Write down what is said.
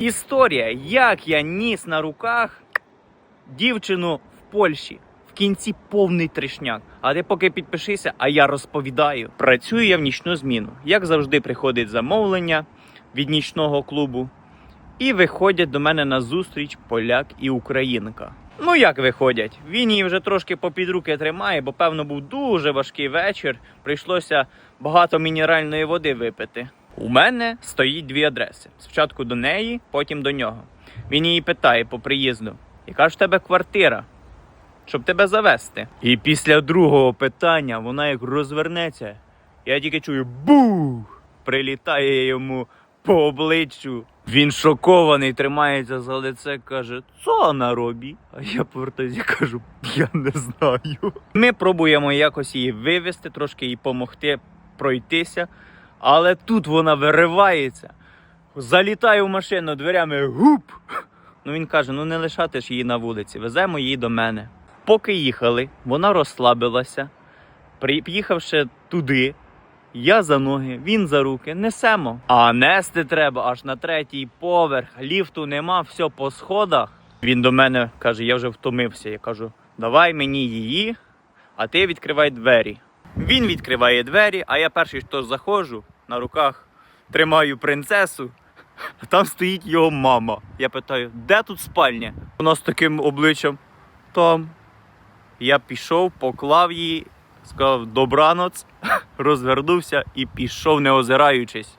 Історія, як я ніс на руках дівчину в Польщі. В кінці повний тришняк. А ти поки підпишися, а я розповідаю. Працюю я в нічну зміну. Як завжди, приходить замовлення від нічного клубу. І виходять до мене на зустріч поляк і українка. Ну як виходять? Він її вже трошки попід руки тримає, бо певно був дуже важкий вечір. Прийшлося багато мінеральної води випити. У мене стоїть дві адреси: спочатку до неї, потім до нього. Він її питає по приїзду: яка ж в тебе квартира? Щоб тебе завести. І після другого питання вона як розвернеться. Я тільки чую бух! Прилітає йому по обличчю. Він шокований, тримається за лице, каже, що вона робить? А я повертаюся і кажу, я не знаю. Ми пробуємо якось її вивести, трошки їй допомогти пройтися, але тут вона виривається, залітає в машину дверями гуп. Ну він каже: ну не лишати ж її на вулиці, веземо її до мене. Поки їхали, вона розслабилася. Приїхавши туди, я за ноги, він за руки, несемо. А нести треба аж на третій поверх. Ліфту нема, все по сходах. Він до мене каже: я вже втомився. Я кажу, давай мені її, а ти відкривай двері. Він відкриває двері, а я перший хто заходжу, на руках тримаю принцесу, а там стоїть його мама. Я питаю, де тут спальня? Вона з таким обличчям. Там. Я пішов, поклав її, сказав добраноць, розвернувся і пішов, не озираючись.